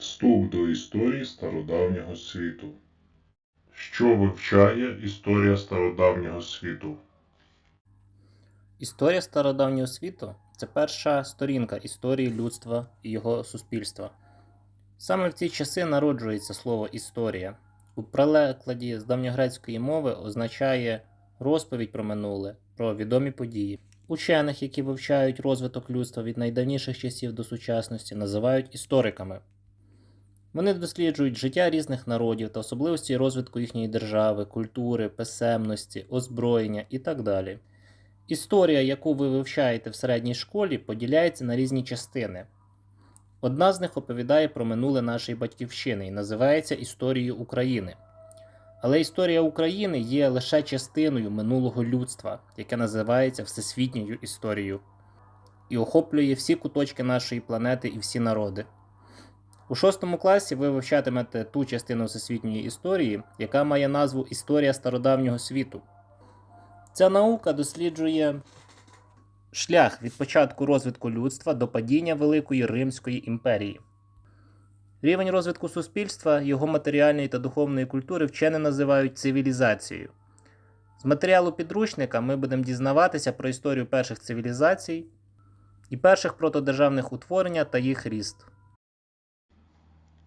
Вступ до історії стародавнього світу. Що вивчає історія стародавнього світу? Історія стародавнього світу це перша сторінка історії людства і його суспільства. Саме в ці часи народжується слово історія. У перекладі з давньогрецької мови означає розповідь про минуле, про відомі події. Учених, які вивчають розвиток людства від найдавніших часів до сучасності, називають істориками. Вони досліджують життя різних народів та особливості розвитку їхньої держави, культури, писемності, озброєння і так далі. Історія, яку ви вивчаєте в середній школі, поділяється на різні частини. Одна з них оповідає про минуле нашої батьківщини і називається Історією України. Але історія України є лише частиною минулого людства, яке називається Всесвітньою історією, і охоплює всі куточки нашої планети і всі народи. У шостому класі ви вивчатимете ту частину всесвітньої історії, яка має назву Історія стародавнього світу. Ця наука досліджує шлях від початку розвитку людства до падіння Великої Римської імперії. Рівень розвитку суспільства, його матеріальної та духовної культури вчені називають цивілізацією. З матеріалу підручника ми будемо дізнаватися про історію перших цивілізацій і перших протодержавних утворення та їх ріст.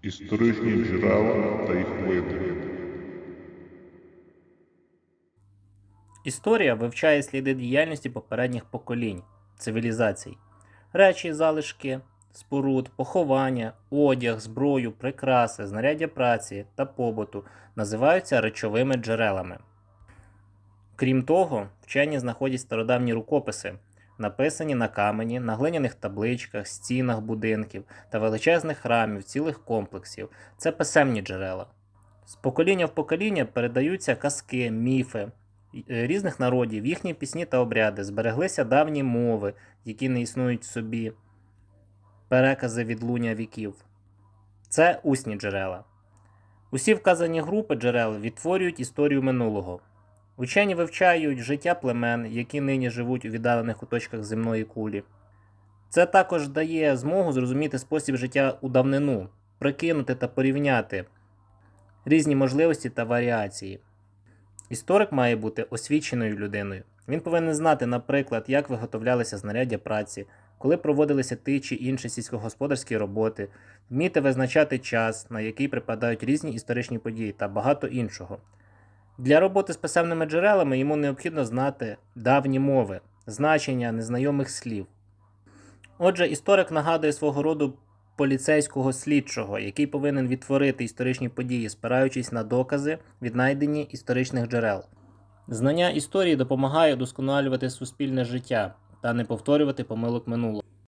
Історичні джерела та їх види. Історія вивчає сліди діяльності попередніх поколінь, цивілізацій, речі, залишки, споруд, поховання, одяг, зброю, прикраси, знаряддя праці та побуту називаються речовими джерелами. Крім того, вчені знаходять стародавні рукописи, написані на камені, на глиняних табличках, стінах будинків та величезних храмів, цілих комплексів. Це писемні джерела. З покоління в покоління передаються казки, міфи, е, різних народів, їхні пісні та обряди, збереглися давні мови, які не існують в собі, перекази відлуння віків. Це усні джерела. Усі вказані групи джерел відтворюють історію минулого. Учені вивчають життя племен, які нині живуть у віддалених куточках земної кулі. Це також дає змогу зрозуміти спосіб життя у давнину, прикинути та порівняти різні можливості та варіації. Історик має бути освіченою людиною. Він повинен знати, наприклад, як виготовлялися знаряддя праці, коли проводилися ті чи інші сільськогосподарські роботи, вміти визначати час, на який припадають різні історичні події та багато іншого. Для роботи з писемними джерелами йому необхідно знати давні мови, значення незнайомих слів. Отже, історик нагадує свого роду поліцейського слідчого, який повинен відтворити історичні події, спираючись на докази, віднайдені історичних джерел. Знання історії допомагає удосконалювати суспільне життя та не повторювати помилок минулого.